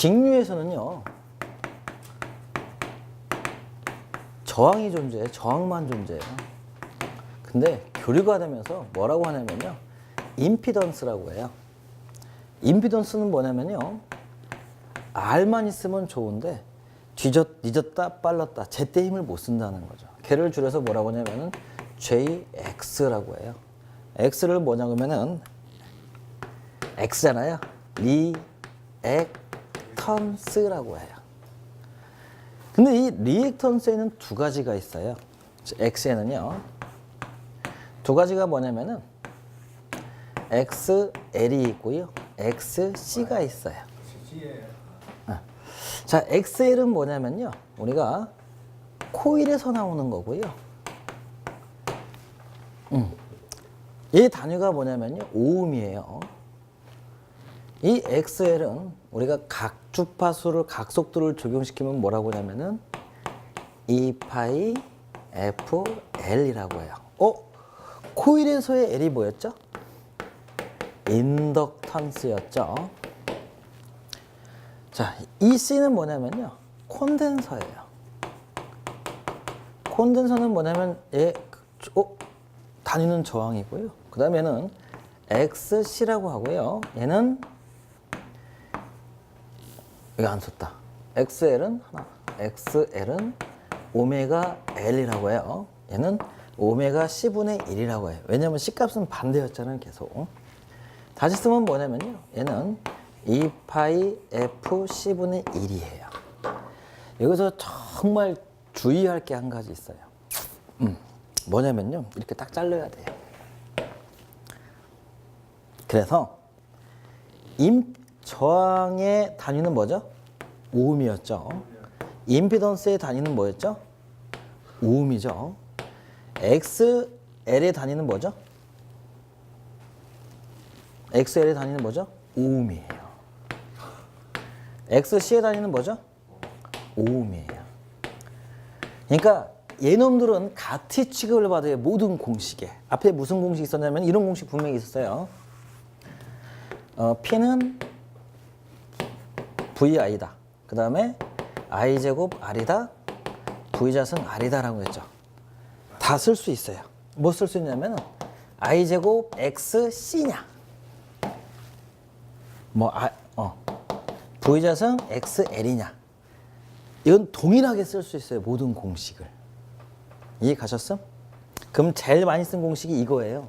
직류에서는요. 저항이 존재해. 저항만 존재해요. 근데 교류가 되면서 뭐라고 하냐면요. 임피던스라고 해요. 임피던스는 뭐냐면요. R만 있으면 좋은데 뒤졌, 늦었다 빨랐다 제때 힘을 못 쓴다는 거죠. 걔를 줄여서 뭐라고 하냐면은 JX라고 해요. X를 뭐냐 그러면은 X잖아요. 리 액 턴스라고 해요. 근데 이 리액턴스에는 두 가지가 있어요. X에는요. 두 가지가 뭐냐면은 XL이 있고요. XC가 있어요. 자, XL은 뭐냐면요. 우리가 코일에서 나오는 거고요. 음. 이 단위가 뭐냐면요. 오음이에요. 이 XL은 우리가 각 주파수를 각속도를 적용시키면 뭐라고 하냐면은 2파이 FL이라고 해요. 어? 코일에서의 L이 뭐였죠? 인덕턴스였죠. 자, 이 C는 뭐냐면요. 콘덴서예요. 콘덴서는 뭐냐면 얘 어? 단위는 저항이고요. 그 다음에는 XC라고 하고요. 얘는 여기 안 썼다. XL은 하나, XL은 오메가 L이라고 해요. 얘는 오메가 C분의 1이라고 해요. 왜냐면 C값은 반대였잖아요, 계속. 다시 쓰면 뭐냐면요. 얘는 2파이 F C분의 1이에요. 여기서 정말 주의할 게 한 가지 있어요. 음, 뭐냐면요. 이렇게 딱 잘라야 돼요. 그래서 임 저항의 단위는 뭐죠? 오음이었죠. 임피던스의 단위는 뭐였죠? 오음이죠. XL의 단위는 뭐죠? XL의 단위는 뭐죠? 오음이에요. XC의 단위는 뭐죠? 오음이에요. 그러니까 얘놈들은 같이 취급을 받아요. 모든 공식에. 앞에 무슨 공식 있었냐면 이런 공식 분명히 있었어요. 어, P는 VI다. 그 다음에 I제곱 R이다. V자승 R이다라고 했죠. 다 쓸 수 있어요. 뭐 쓸 수 있냐면 I제곱 XC냐. 뭐, 아, 어. V자승 XL이냐. 이건 동일하게 쓸 수 있어요. 모든 공식을. 이해 가셨음? 그럼 제일 많이 쓴 공식이 이거예요.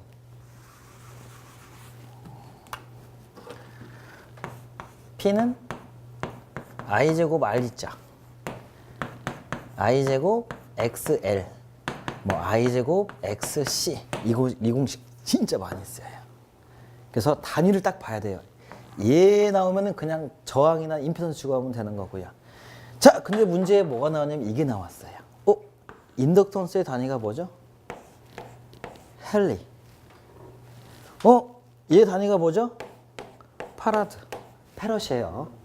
P는 i제곱 r자 i제곱 xl 뭐 i제곱 xc 이거 이 공식 진짜 많이 써요. 그래서 단위를 딱 봐야 돼요. 얘 나오면은 그냥 저항이나 임피던스 추가하면 되는 거고요. 자, 근데 문제에 뭐가 나왔냐면 이게 나왔어요. 어? 인덕턴스의 단위가 뭐죠? 헨리. 어? 얘 단위가 뭐죠? 파라드. 페럿이에요.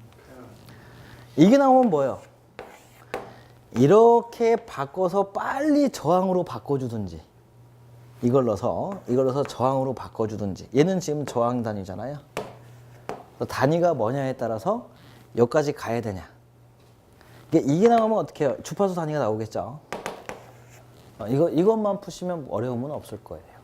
이게 나오면 뭐예요? 이렇게 바꿔서 빨리 저항으로 바꿔주든지 이걸 넣어서 이걸 넣어서 저항으로 바꿔주든지 얘는 지금 저항 단위잖아요. 단위가 뭐냐에 따라서 여기까지 가야 되냐. 이게, 이게 나오면 어떻게 해요? 주파수 단위가 나오겠죠. 어, 이거 이것만 푸시면 어려움은 없을 거예요.